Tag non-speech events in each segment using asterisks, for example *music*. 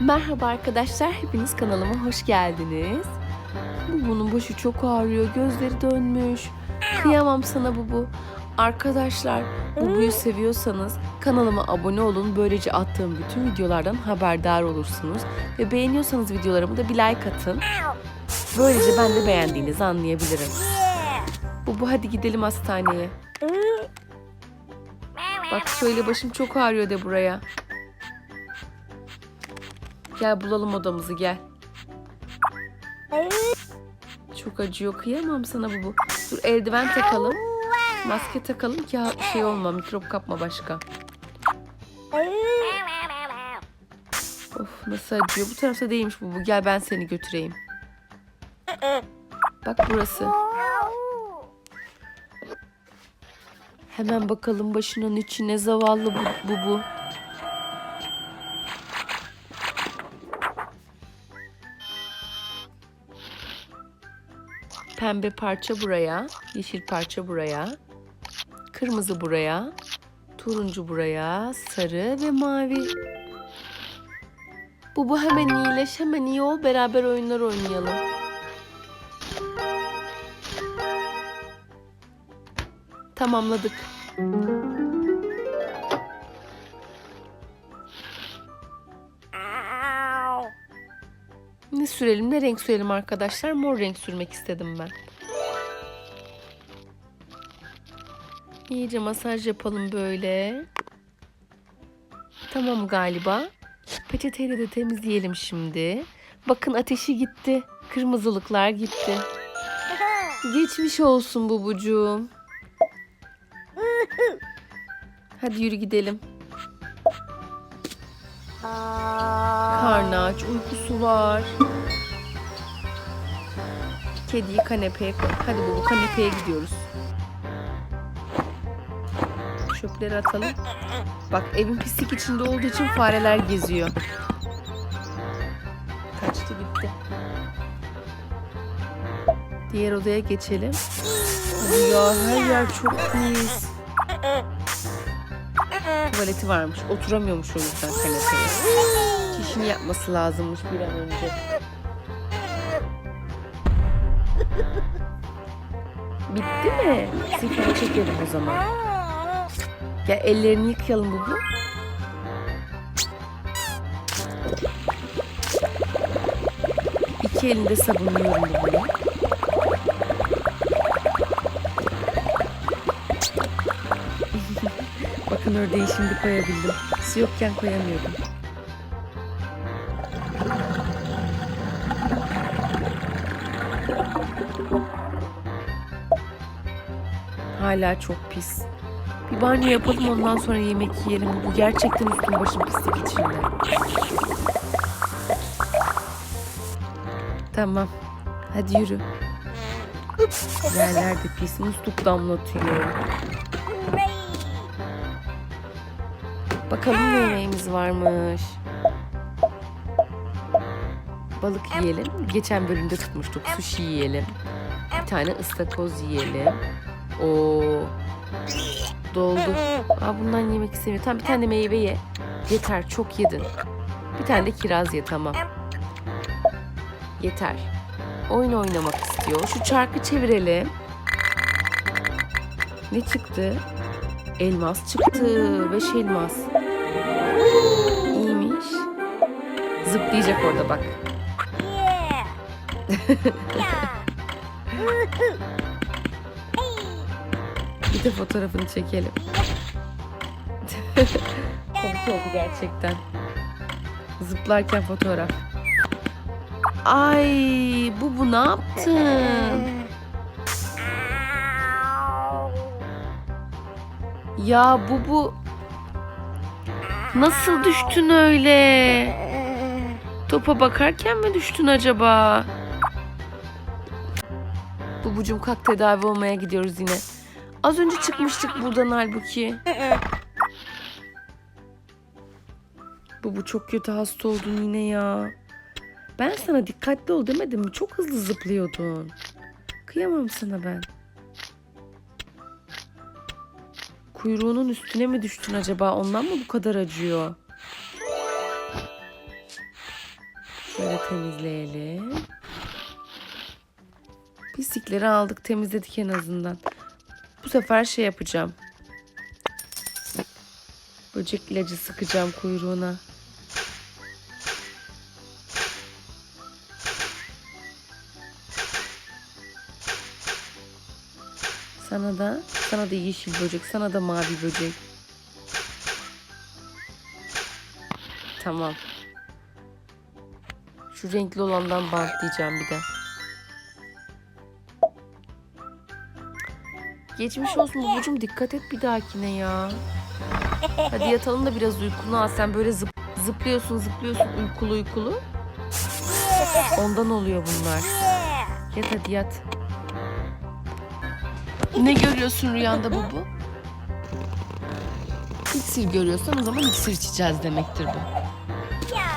Merhaba arkadaşlar, hepiniz kanalıma hoş geldiniz. Bubu'nun başı çok ağrıyor, gözleri dönmüş. Kıyamam sana Bubu. Arkadaşlar, Bubu'yu seviyorsanız kanalıma abone olun. Böylece attığım bütün videolardan haberdar olursunuz. Ve beğeniyorsanız videolarımı da bir like atın. Böylece ben de beğendiğinizi anlayabilirim. Bubu hadi gidelim hastaneye. Bak şöyle başım çok ağrıyor de buraya. Gel bulalım odamızı gel. Çok acıyor kıyamam sana bu bu. Dur eldiven takalım. Maske takalım ki şey olma mikrop kapma başka. Of nasıl acıyor. Bu tarafta değilmiş bu bu. Gel ben seni götüreyim. Bak burası. Hemen bakalım başının içine zavallı bu bu. bu. Pembe parça buraya, yeşil parça buraya, kırmızı buraya, turuncu buraya, sarı ve mavi. Bu bu hemen iyileş, hemen iyi ol, beraber oyunlar oynayalım. Tamamladık. Sürelim, ne renk sürelim arkadaşlar? Mor renk sürmek istedim ben. İyice masaj yapalım böyle. Tamam galiba. Peçeteyle de temizleyelim şimdi. Bakın ateşi gitti. Kırmızılıklar gitti. Geçmiş olsun bubucuğum. Hadi yürü gidelim. Karnı aç, uykusu var. Kediyi kanepeye koy. Hadi bu kanepeye gidiyoruz. Çöpleri atalım. Bak evin pislik içinde olduğu için fareler geziyor. Kaçtı gitti. Diğer odaya geçelim. Ya her yer çok pis. Tuvaleti varmış. Oturamıyormuş o yüzden kanepeye. Çişini yapması lazımmış bir an önce. Bitti mi? Sifonu çekelim o zaman. Ya ellerini yıkayalım bu. İki elinde sabunluyorum bu bunu. *laughs* Bakın ördeği şimdi koyabildim. Su yokken koyamıyordum. Hala çok pis. Bir banyo yapalım ondan sonra yemek yiyelim. Bu gerçekten üstüm başım pislik içinde. Tamam. Hadi yürü. Yerler de pis. Musluk damlatıyor. Bakalım ne yemeğimiz varmış. Balık yiyelim. Geçen bölümde tutmuştuk. Sushi yiyelim. Bir tane ıstakoz yiyelim. Oo. Doldu. Aa, bundan yemek istemiyorum. Tamam bir tane meyve ye. Yeter çok yedin. Bir tane de kiraz ye tamam. Yeter. Oyun oynamak istiyor. Şu çarkı çevirelim. Ne çıktı? Elmas çıktı. Beş elmas. İyiymiş. Zıplayacak orada bak. *laughs* Bir de fotoğrafını çekelim. *laughs* Komik oldu gerçekten. Zıplarken fotoğraf. Ay bu bu ne yaptın? Ya bu bu nasıl düştün öyle? Topa bakarken mi düştün acaba? Bubucum kalk tedavi olmaya gidiyoruz yine. Az önce çıkmıştık buradan halbuki. Bubu çok kötü hasta oldun yine ya. Ben sana dikkatli ol demedim mi? Çok hızlı zıplıyordun. Kıyamam sana ben. Kuyruğunun üstüne mi düştün acaba? Ondan mı bu kadar acıyor? Şöyle temizleyelim. Pislikleri aldık temizledik en azından. Bu sefer şey yapacağım. Böcek ilacı sıkacağım kuyruğuna. Sana da, sana da yeşil böcek, sana da mavi böcek. Tamam. Şu renkli olandan bantlayacağım bir de. Geçmiş olsun babacığım dikkat et bir dahakine ya. Hadi yatalım da biraz uykunu al. Sen böyle zıp, zıplıyorsun zıplıyorsun uykulu uykulu. Ondan oluyor bunlar. Yat hadi yat. Ne görüyorsun rüyanda Bubu? İksir görüyorsan o zaman iksir içeceğiz demektir bu.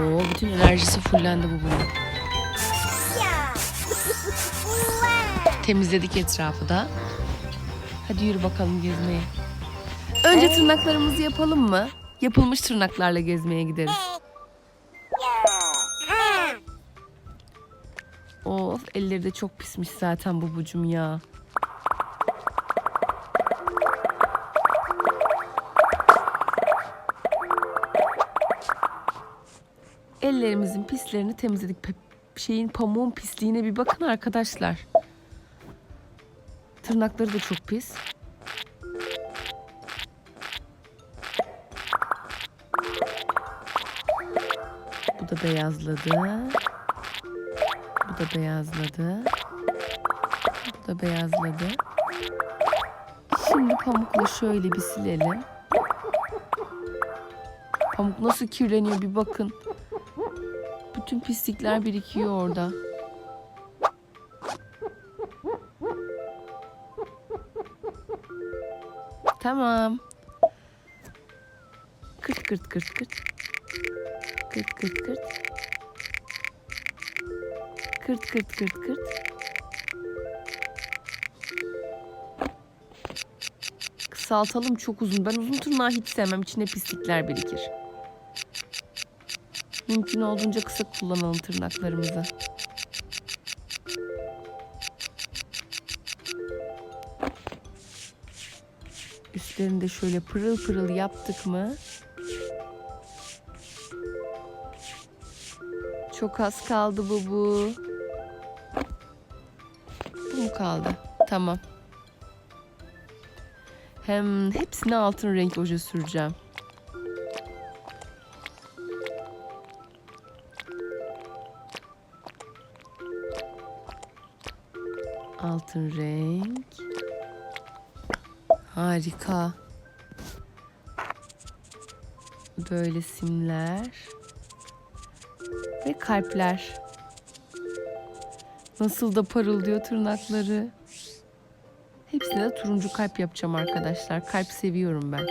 Oo, bütün enerjisi fullendi Bubu'nun. Temizledik etrafı da. Hadi yürü bakalım gezmeye. Önce tırnaklarımızı yapalım mı? Yapılmış tırnaklarla gezmeye gideriz. Of elleri de çok pismiş zaten Bubucum ya. Ellerimizin pislerini temizledik. Pe- şeyin pamuğun pisliğine bir bakın arkadaşlar. Tırnakları da çok pis. Bu da beyazladı. Bu da beyazladı. Bu da beyazladı. Şimdi pamukla şöyle bir silelim. Pamuk nasıl kirleniyor bir bakın. Bütün pislikler birikiyor orada. Tamam. Kırt kırt kırt kırt. Kırt kırt kırt. Kırt kırt kırt kırt. Kısaltalım çok uzun. Ben uzun tırnağı hiç sevmem. İçine pislikler birikir. Mümkün olduğunca kısa kullanalım tırnaklarımızı. Üstlerini de şöyle pırıl pırıl yaptık mı? Çok az kaldı bu bu. Bu mu kaldı? Tamam. Hem hepsine altın renk oje süreceğim. Altın renk. Harika. Böyle simler. Ve kalpler. Nasıl da parıldıyor tırnakları. Hepsine de turuncu kalp yapacağım arkadaşlar. Kalp seviyorum ben.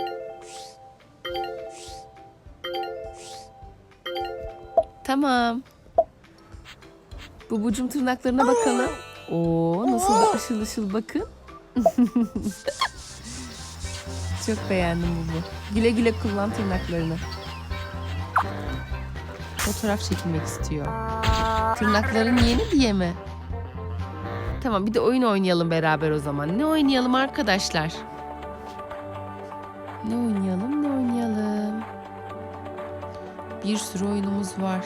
Tamam. Bubucum tırnaklarına bakalım. Oo nasıl da ışıl ışıl bakın. *laughs* Çok beğendim Bubu. Güle güle kullan tırnaklarını. Fotoğraf çekilmek istiyor. Tırnakların yeni diye mi? Tamam bir de oyun oynayalım beraber o zaman. Ne oynayalım arkadaşlar? Ne oynayalım ne oynayalım? Bir sürü oyunumuz var.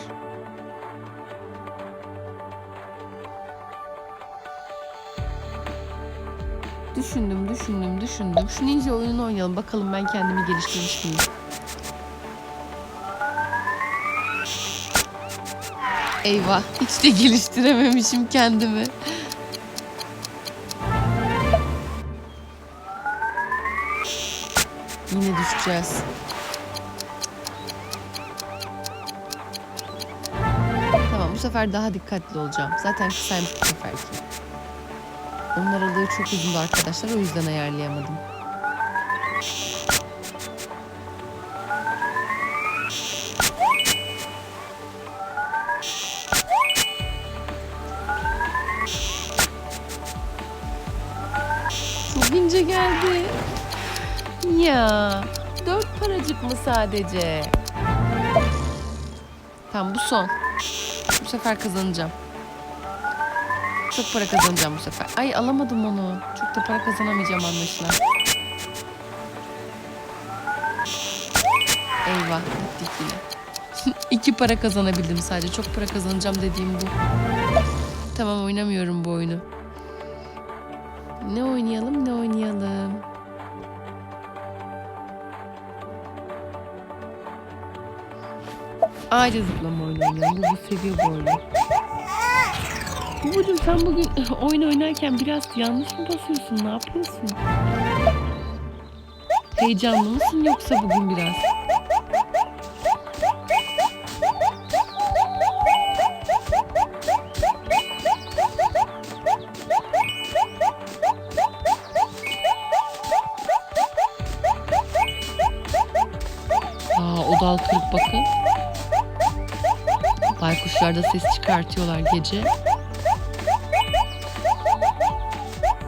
Düşündüm, düşündüm, düşündüm. Şu ninja oyununu oynayalım. Bakalım ben kendimi geliştirmiş miyim? Eyvah, hiç de geliştirememişim kendimi. Yine düşeceğiz. Tamam, bu sefer daha dikkatli olacağım. Zaten kısaymış bu seferki. Onun aralığı çok uzundu arkadaşlar. O yüzden ayarlayamadım. Çok ince geldi. Ya dört paracık mı sadece? Tamam bu son. Bu sefer kazanacağım. Çok para kazanacağım bu sefer. Ay alamadım onu. Çok da para kazanamayacağım anlaşılan. Eyvah gittik yine. *laughs* İki para kazanabildim sadece. Çok para kazanacağım dediğim bu. Tamam oynamıyorum bu oyunu. Ne oynayalım ne oynayalım. Ağaca zıplama oyunu oynayalım. Bu seviyor bu oyunu. Babacığım sen bugün *laughs* oyun oynarken biraz yanlış mı basıyorsun? Ne yapıyorsun? Heyecanlı mısın yoksa bugün biraz? Aa o dal kırık bakın. Baykuşlar da ses çıkartıyorlar gece.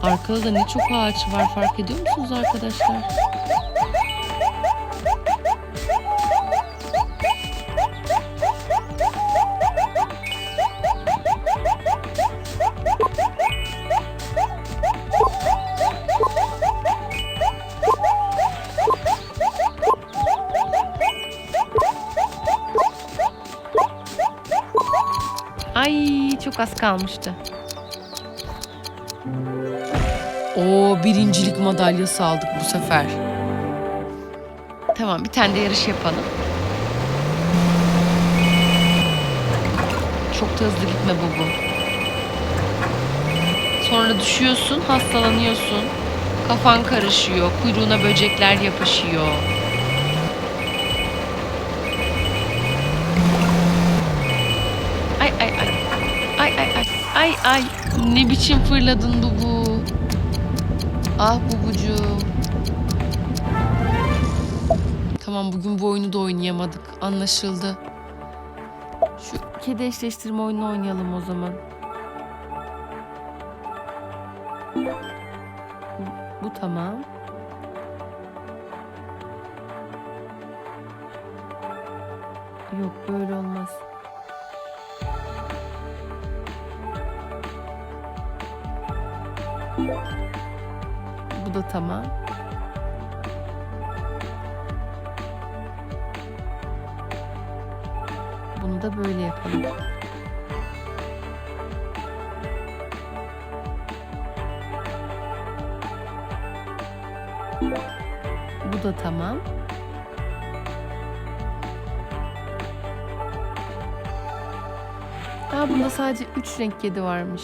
Arkada da ne çok ağaç var fark ediyor musunuz arkadaşlar? Ay çok az kalmıştı. O birincilik madalyası aldık bu sefer. Tamam bir tane de yarış yapalım. Çok da hızlı gitme bu bu. Sonra düşüyorsun, hastalanıyorsun. Kafan karışıyor, kuyruğuna böcekler yapışıyor. Ay ay ay. Ay ay ay. Ay ay. Ne biçim fırladın Bubu. Ah Bubucuğum. Tamam bugün bu oyunu da oynayamadık. Anlaşıldı. Şu kedi eşleştirme oyununu oynayalım o zaman. Bu tamam. Yok böyle olmaz. Tamam. Bunu da böyle yapalım. Bu da tamam. Aa bunda sadece 3 renk kedi varmış.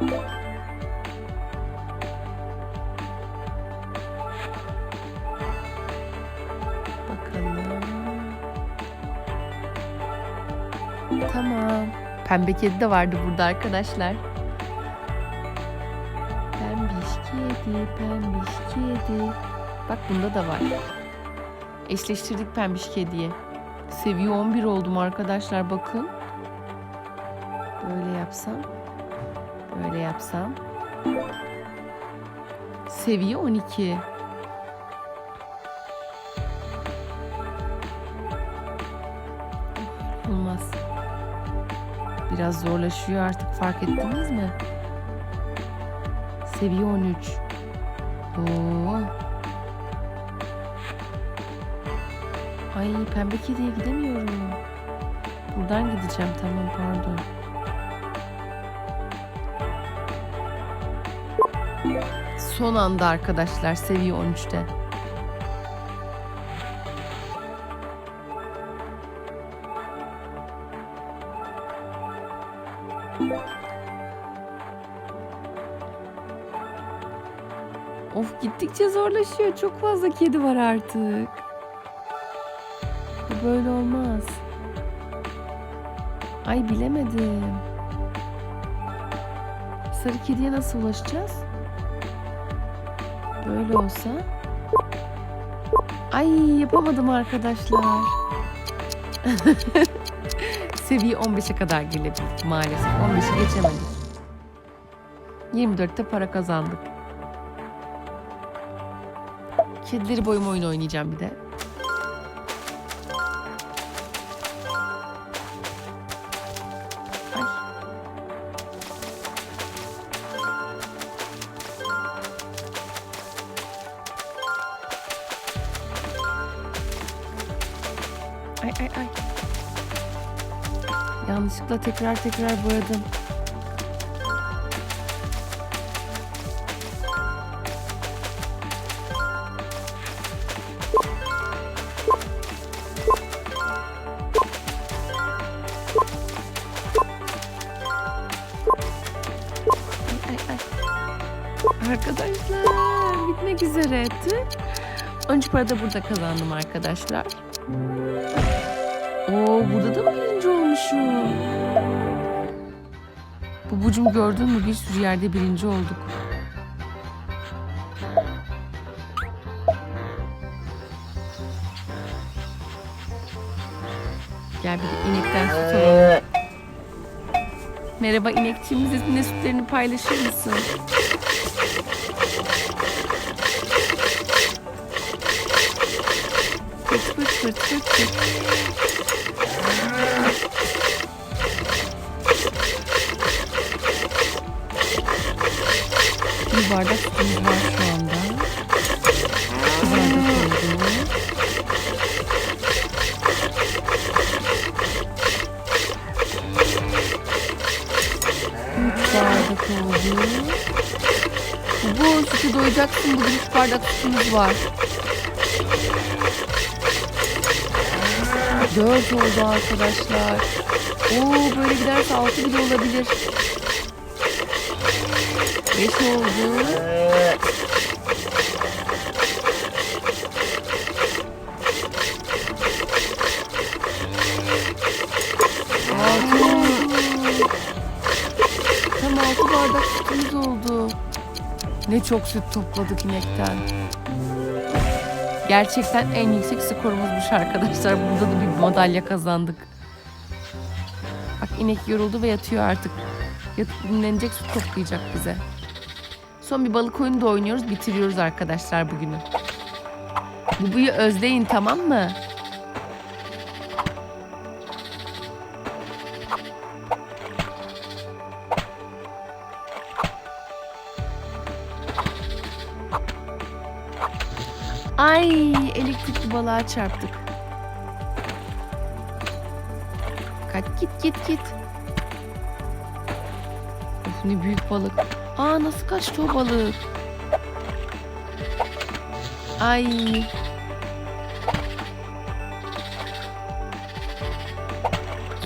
Bakalım. Tamam. Pembe kedi de vardı burada arkadaşlar. Pembiş kedi, pembiş kedi. Bak bunda da var. Eşleştirdik pembiş kediye. Seviye 11 oldum arkadaşlar bakın. Böyle yapsam. Böyle yapsam. Seviye 12. Olmaz. Biraz zorlaşıyor artık fark ettiniz mi? Seviye 13. Oo. Ay pembe kediye gidemiyorum. Buradan gideceğim tamam pardon. Son anda arkadaşlar seviye 13'te. Of gittikçe zorlaşıyor. Çok fazla kedi var artık. Bu böyle olmaz. Ay bilemedim. Sarı kediye nasıl ulaşacağız? Böyle olsa. Ay yapamadım arkadaşlar. *laughs* Seviye 15'e kadar gelebildik maalesef. 15'i geçemedik. 24'te para kazandık. Kedileri boyum oyun oynayacağım bir de. Yanlışlıkla tekrar tekrar boyadım. Arkadaşlar bitmek üzere. Tüh. 13 para da burada kazandım arkadaşlar. Oo burada da mı olmuşum? Bubucum gördün mü bir sürü yerde birinci olduk. Gel bir de inekten süt alalım. Merhaba inekçiğim bizimle sütlerini paylaşır mısın? Fırt fırt fırt fırt fırt. Bardak sütümüz var şu anda. Bardak oldu. Bu sütü doyacaksın. Bugün üç bardak sütümüz var. Dört oldu arkadaşlar. Oo böyle giderse altı bile olabilir. Altı oldu. Tam altı bardak sütümüz oldu. Ne çok süt topladık inekten. Gerçekten en yüksek skorumuzmuş arkadaşlar. Burada da bir madalya kazandık. Bak inek yoruldu ve yatıyor artık. Yatıp dinlenecek süt toplayacak bize. Son bir balık oyunu da oynuyoruz. Bitiriyoruz arkadaşlar bugünü. Bubuyu özleyin tamam mı? Ay elektrikli balığa çarptık. Kaç git git git. Of ne büyük balık. Aa nasıl kaçtı o balık? Ay.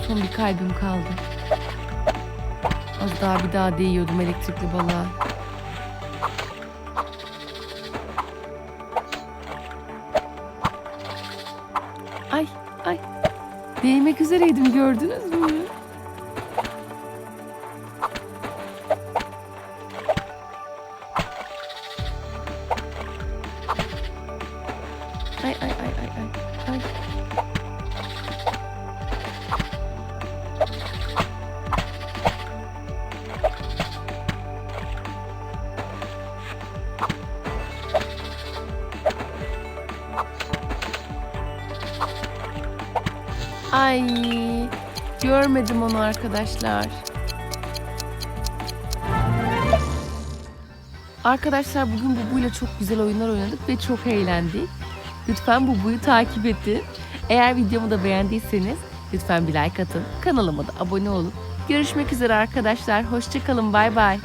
Son bir kalbim kaldı. Az daha bir daha değiyordum elektrikli balığa. Ay ay. Değmek üzereydim gördünüz mü? Ay görmedim onu arkadaşlar. Arkadaşlar bugün Bubu'yla çok güzel oyunlar oynadık ve çok eğlendik. Lütfen Bubu'yu takip edin. Eğer videomu da beğendiyseniz lütfen bir like atın. Kanalıma da abone olun. Görüşmek üzere arkadaşlar. Hoşçakalın. Bay bay.